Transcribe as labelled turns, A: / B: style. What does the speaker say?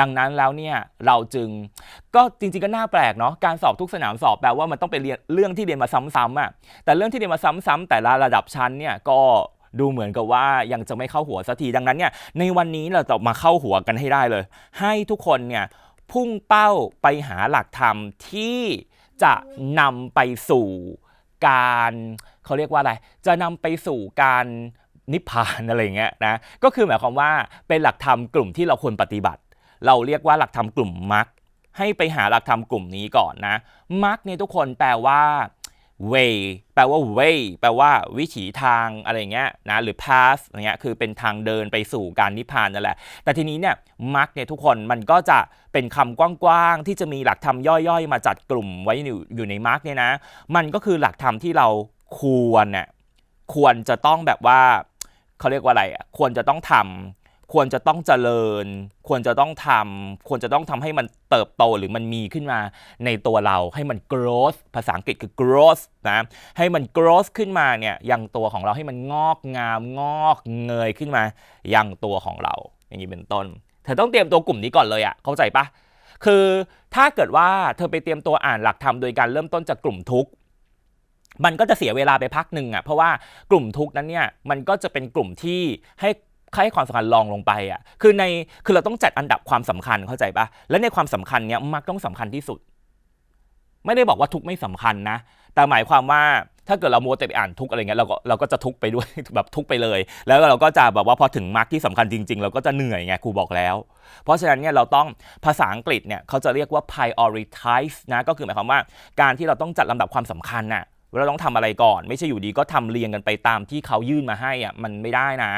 A: ดังนั้นแล้วเนี่ยเราจึงก็จริงๆก็น่าแปลกเนาะการสอบทุกสนามสอบแปลว่ามันต้องไปเรียนเรื่องที่เรียนมาซ้ำๆอะแต่เรื่องที่เรียนมาซ้ำๆแต่ละระดับชั้นเนี่ยก็ดูเหมือนกับว่ายังจะไม่เข้าหัวสักทีดังนั้นเนี่ยในวันนี้เราจะมาเข้าหัวกันให้ได้เลย ให้ทุกคนเนี่ยพุ่งเป้าไปหาหลักธรรมที่จะนำไปสู่การเขาเรียกว่าอะไร จะนำไปสู่การนิพพานอะไรเงี้ยนะก็คือหมายความว่าเป็นหลักธรรมกลุ่มที่เราควรปฏิบัติ เราเรียกว่าหลักธรรมกลุ่มมรรคให้ไปหาหลักธรรมกลุ่มนี้ก่อนนะมรรคเนี่ยทุกคนแปลว่า way แปลว่า way แปลว่าวิถีทางอะไรเงี้ยนะหรือ path อะไรเงี้ยคือเป็นทางเดินไปสู่การนิพพานนั่นแหละ แต่ทีนี้เนี่ยมรรคเนี่ยทุกคนมันก็จะเป็นคำกว้างๆ ที่จะมีหลักธรรมย่อยๆ มาจัดกลุ่มไว้อยู่อยู่ในมรรคเนี่ยนะ มันก็คือหลักธรรมที่เราควรเนี่ยควรจะต้องแบบว่าเขาเรียกว่าอะไรอะควรจะต้องทำ ควรจะต้องเจริญ ควรจะต้องทำควรจะต้องทำให้มันเติบโตหรือมันมีขึ้นมาในตัวเราให้มัน growth ภาษาอังกฤษคือ growth นะให้มัน growth ขึ้นมาเนี่ยยังตัวของเราให้มันงอกงามงอกเงยขึ้นมายังตัวของเรา อย่างนี้เป็นต้น เธอต้องเตรียมตัวกลุ่มนี้ก่อนเลยอะเข้าใจปะคือถ้าเกิดว่าเธอไปเตรียมตัวอ่านหลักธรรมโดยการเริ่มต้นจากกลุ่มทุกข์มันก็จะเสียเวลาไปพักหนึ่งอะเพราะว่ากลุ่มทุกนั้นเนี่ยมันก็จะเป็นกลุ่มที่ให้ ให้ความสำคัญรองลงไปอะคือในคือเราต้องจัดอันดับความสำคัญเข้าใจปะและในความสำคัญเนี้ยมักต้องสำคัญที่สุด ไม่ได้บอกว่าทุกไม่สำคัญนะ แต่หมายความว่าถ้าเกิดเรามัวแต่ไปอ่านทุกอะไรเงี้ยเราก็เราก็จะทุกไปด้วยแบบทุกไปเลย แล้วเราก็จะแบบว่าพอถึงมาร์กที่สำคัญจริง ๆ เราก็จะเหนื่อยไงครูบอกแล้ว เพราะฉะนั้นเนี่ยเราต้องภาษาอังกฤษเนี่ยเขาจะเรียกว่า prioritize นะก็คือหมายความว่าการที่เราต้องจัดลำดับความสำคัญน่ะเราต้องทำอะไรก่อน ไม่ใช่อยู่ดีก็ทำเรียงกันไปตามที่เขายื่นมาให้อะมันไม่ได้นะ